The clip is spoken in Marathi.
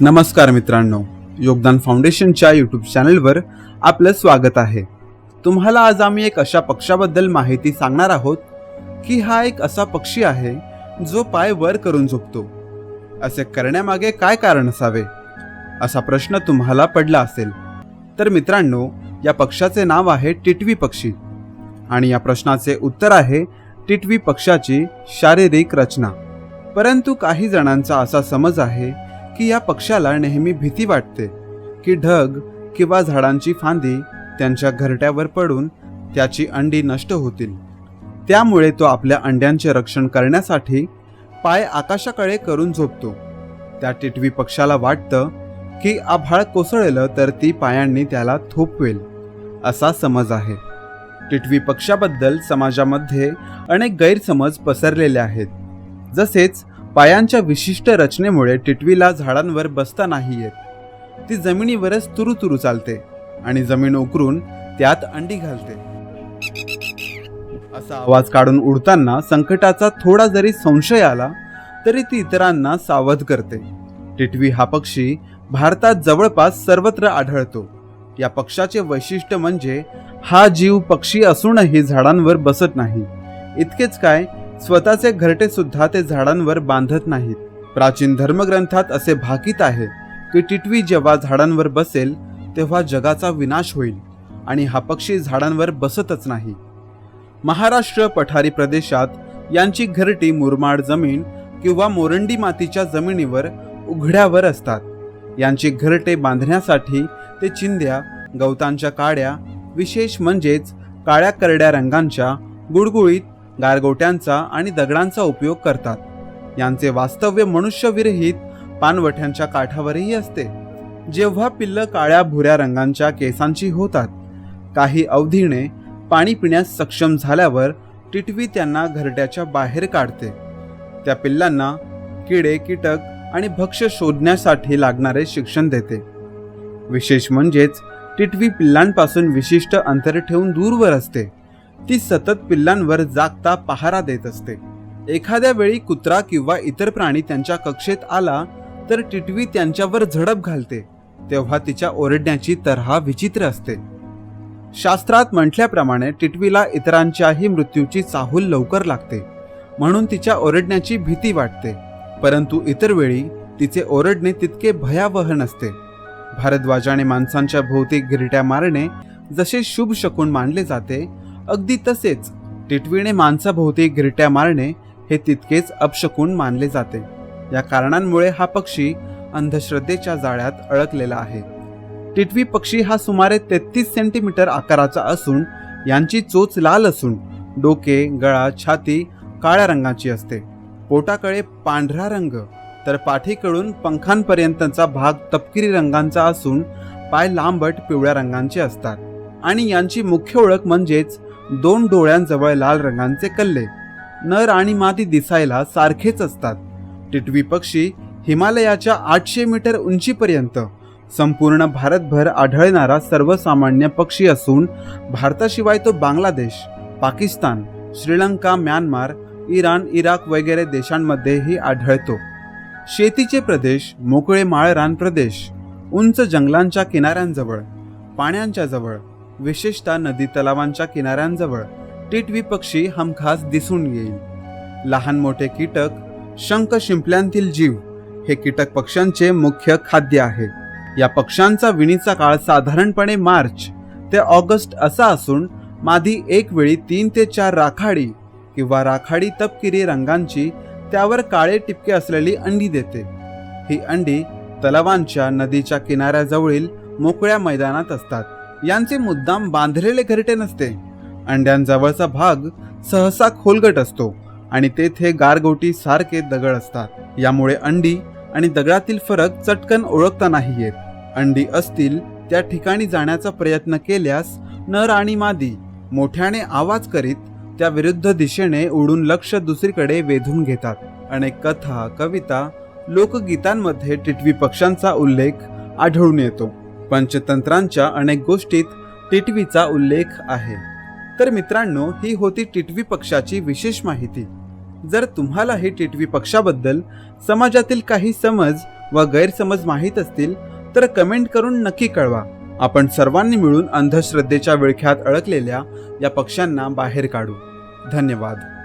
नमस्कार मित्रांनो योगदान फाउंडेशनच्या यूट्यूब चॅनलवर आपलं स्वागत आहे. तुम्हाला आज आम्ही एक अशा पक्षाबद्दल माहिती सांगणार आहोत की हा एक असा पक्षी आहे जो पाय वर करून झोपतो असे करण्यामागे काय कारण असावे? असा प्रश्न तुम्हाला पडला असेल. तर मित्रांनो या पक्षाचे नाव आहे टिटवी पक्षी. आणि या प्रश्नाचे उत्तर आहे टिटवी पक्षाची शारीरिक रचना. परंतु काही जणांचा असा समज आहे की या पक्षाला नेहमी भीती वाटते की ढग किंवा झाडांची फांदी त्यांच्या घरट्यावर पडून त्याची अंडी नष्ट होतील. त्यामुळे तो आपल्या अंड्यांचे रक्षण करण्यासाठी पाय आकाशाकडे करून झोपतो. त्या टिटवी पक्षाला वाटतं की आभाळ कोसळलं तर ती पायांनी त्याला थोपवेल असा समज आहे. टिटवी पक्षाबद्दल समाजामध्ये अनेक गैरसमज पसरलेले आहेत. जसेच पायांच्या विशिष्ट रचनेमुळे टिटवीला झाडांवर बसता नाही येत. ती जमिनीवरच तुरुतुरू चालते आणि जमीन उकरून त्यात अंडी घालते. असा आवाज काढून उडताना संकटाचा थोडा जरी संशय आला तरी ती इतरांना सावध करते. टिटवी हा पक्षी भारतात जवळपास सर्वत्र आढळतो. या पक्षाचे वैशिष्ट्य म्हणजे हा जीव पक्षी असूनही झाडांवर बसत नाही. इतकेच काय स्वतःचे घरटे सुद्धा ते झाडांवर बांधत नाहीत. प्राचीन धर्मग्रंथात असे भाकीत आहे की टिटवी जेव्हा झाडांवर बसेल तेव्हा जगाचा विनाश होईल आणि हा पक्षी झाडांवर बसतच नाही. महाराष्ट्र पठारी प्रदेशात यांची घरटी मुरमाड जमीन किंवा मोरंडी मातीच्या जमिनीवर उघड्यावर असतात. यांची घरटे बांधण्यासाठी ते चिंध्या गवतांच्या काड्या विशेष म्हणजेच काळ्या करड्या रंगांच्या गुळगुळीत गारगोट्यांचा आणि दगडांचा उपयोग करतात. यांचे वास्तव्य मनुष्यविरहित पानवठ्यांच्या काठावरही असते. जेव्हा पिल्लं काळ्या भुऱ्या रंगांच्या केसांची होतात काही अवधीने पाणी पिण्यास सक्षम झाल्यावर टिटवी त्यांना घरट्याच्या बाहेर काढते. त्या पिल्लांना किडे कीटक आणि भक्ष्य शोधण्यासाठी लागणारे शिक्षण देते. विशेष म्हणजेच टिटवी पिल्लांपासून विशिष्ट अंतर ठेवून दूरवर असते. ती सतत पिल्लांवर जागता पहारा देत असते. एखाद्या वेळी कुत्रा किंवा इतर प्राणी त्यांच्या कक्षेत आला तर टिटवी त्यांच्यावर झडप घालते. तेव्हा तिच्या ओरडण्याची तऱ्हा विचित्र असते. शास्त्रात म्हटल्याप्रमाणे टिटवीला इतरांच्याही मृत्यूची चाहूल लवकर लागते. म्हणून तिच्या ओरडण्याची भीती वाटते. परंतु इतर वेळी तिचे ओरडणे तितके भयावह नसते. भारद्वाजाने माणसांच्या भोवती गिरट्या मारणे जसे शुभ शकून मानले जाते अगदी तसेच टिटवीने माणसाभोवती गिरट्या मारणे हे तितकेच अपशकून मानले जाते. या कारणांमुळे हा पक्षी अंधश्रद्धेच्या जाळ्यात अडकलेला आहे. टिटवी पक्षी हा सुमारे तेहतीस सेंटीमीटर आकाराचा असून यांची चोच लाल असून डोके गळा छाती काळ्या रंगाची असते. पोटाकडे पांढरा रंग तर पाठीकडून पंखांपर्यंतचा भाग तपकिरी रंगांचा असून पाय लांबट पिवळ्या रंगांचे असतात. आणि यांची मुख्य ओळख म्हणजेच दोन डोळ्यांजवळ लाल रंगांचे कल्ले. नर आणि मादी दिसायला सारखेच असतात. टिटवी पक्षी हिमालयाच्या आठशे मीटर उंचीपर्यंत संपूर्ण भारतभर आढळणारा सर्वसामान्य पक्षी असून भारताशिवाय तो Bangladesh Pakistan Sri Lanka Myanmar Iran Iraq वगैरे देशांमध्येही आढळतो. शेतीचे प्रदेश मोकळे माळरान प्रदेश उंच जंगलांच्या किनाऱ्यांजवळ पाण्यांच्या जवळ विशेषतः नदी तलावांच्या किनाऱ्यांजवळ टिटवी पक्षी हमखास दिसून येईल. लहान मोठे कीटक शंख शिंपल्यांतील जीव हे कीटक पक्ष्यांचे मुख्य खाद्य आहे. या पक्ष्यांचा विणीचा काळ साधारणपणे मार्च ते ऑगस्ट असा असून मादी एक वेळी तीन ते चार राखाडी किंवा राखाडी तपकिरी रंगांची त्यावर काळे टिपके असलेली अंडी देते. ही अंडी तलावांच्या नदीच्या किनाऱ्याजवळील मोकळ्या मैदानात असतात. यांचे मुद्दाम बांधलेले घरटे नसते. अंड्यांजवळचा भाग सहसा खोलगट असतो आणि तेथे गारगोटी सारखे दगड असतात. यामुळे अंडी आणि दगडातील फरक चटकन ओळखता नाही येत. अंडी असतील त्या ठिकाणी जाण्याचा प्रयत्न केल्यास नर आणि मादी मोठ्याने आवाज करीत त्या विरुद्ध दिशेने उडून लक्ष दुसरीकडे वेधून घेतात. अनेक कथा कविता लोकगीतांमध्ये टिटवी पक्ष्यांचा उल्लेख आढळून येतो. पंचतंत्रांच्या अनेक गोष्टीत टिटवीचा उल्लेख आहे. तर मित्रांनो ही होती टिटवी पक्षाची विशेष माहिती. जर तुम्हालाही टिटवी पक्षाबद्दल समाजातील काही समज व गैरसमज माहीत असतील तर कमेंट करून नक्की कळवा. आपण सर्वांनी मिळून अंधश्रद्धेच्या विळख्यात अडकलेल्या या पक्ष्यांना बाहेर काढू. धन्यवाद.